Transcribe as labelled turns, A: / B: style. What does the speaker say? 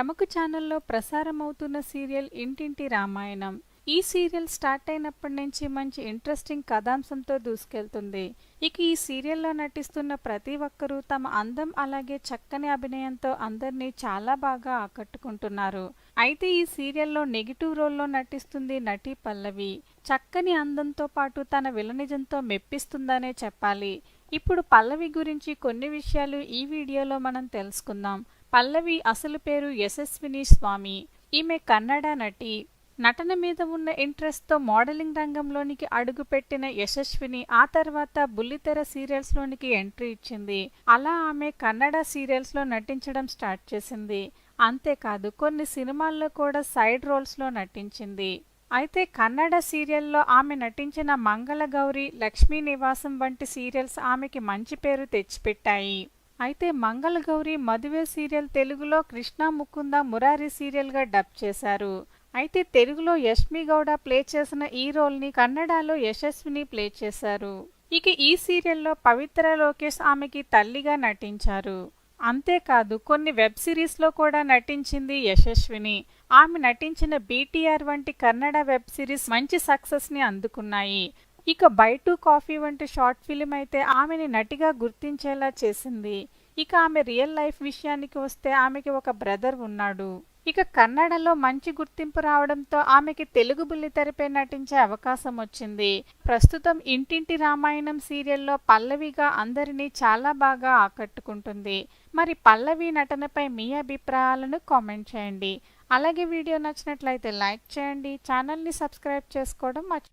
A: ప్రముఖ ఛానల్లో ప్రసారమవుతున్న సీరియల్ ఇంటింటి రామాయణం. ఈ సీరియల్ స్టార్ట్ అయినప్పటి నుంచి మంచి ఇంట్రెస్టింగ్ కథాంశంతో దూసుకెళ్తుంది. ఇక ఈ సీరియల్లో నటిస్తున్న ప్రతి ఒక్కరూ తమ అందం అలాగే చక్కని అభినయంతో అందరినీ చాలా బాగా ఆకట్టుకుంటున్నారు. అయితే ఈ సీరియల్లో నెగిటివ్ రోల్లో నటిస్తుంది నటి పల్లవి. చక్కని అందంతో పాటు తన విలనిజంతో మెప్పిస్తుందనే చెప్పాలి. ఇప్పుడు పల్లవి గురించి కొన్ని విషయాలు ఈ వీడియోలో మనం తెలుసుకుందాం. పల్లవి అసలు పేరు యశస్విని స్వామి. ఈమె కన్నడ నటి. నటన మీద ఉన్న ఇంట్రెస్ట్తో మోడలింగ్ రంగంలోనికి అడుగుపెట్టిన యశస్విని ఆ తర్వాత బుల్లితెర సీరియల్స్లోనికి ఎంట్రీ ఇచ్చింది. అలా ఆమె కన్నడ సీరియల్స్లో నటించడం స్టార్ట్ చేసింది. అంతేకాదు కొన్ని సినిమాల్లో కూడా సైడ్ రోల్స్లో నటించింది. అయితే కన్నడ సీరియల్లో ఆమె నటించిన మంగళగౌరి లక్ష్మీ నివాసం వంటి సీరియల్స్ ఆమెకి మంచి పేరు తెచ్చిపెట్టాయి. అయితే మంగళగౌరి మధువే సీరియల్ తెలుగులో కృష్ణ ముకుంద మురారి సీరియల్గా డబ్ చేశారు. అయితే తెలుగులో యష్మి గౌడ ప్లే చేసిన ఈ రోల్ని కన్నడలో యశస్విని ప్లే చేశారు. ఇక ఈ సీరియల్లో పవిత్ర లోకేష్ ఆమెకి తల్లిగా నటించారు. అంతేకాదు కొన్ని వెబ్ సిరీస్లో కూడా నటించింది యశస్విని. ఆమె నటించిన బీటీఆర్ వంటి కన్నడ వెబ్ సిరీస్ మంచి సక్సెస్ని అందుకున్నాయి. ఇక బై టు కాఫీ వంటి షార్ట్ ఫిలిం అయితే ఆమెని నటిగా గుర్తించేలా చేసింది. ఇక ఆమె రియల్ లైఫ్ విషయానికి వస్తే ఆమెకి ఒక బ్రదర్ ఉన్నాడు. ఇక కన్నడలో మంచి గుర్తింపు రావడంతో ఆమెకి తెలుగు బుల్లితెరపై నటించే అవకాశం వచ్చింది. ప్రస్తుతం ఇంటింటి రామాయణం సీరియల్లో పల్లవిగా అందరినీ చాలా బాగా ఆకట్టుకుంటుంది. మరి పల్లవి నటనపై మీ అభిప్రాయాలను కామెంట్ చేయండి. అలాగే వీడియో నచ్చినట్లయితే లైక్ చేయండి. ఛానల్ని సబ్స్క్రైబ్ చేసుకోవడం మర్చి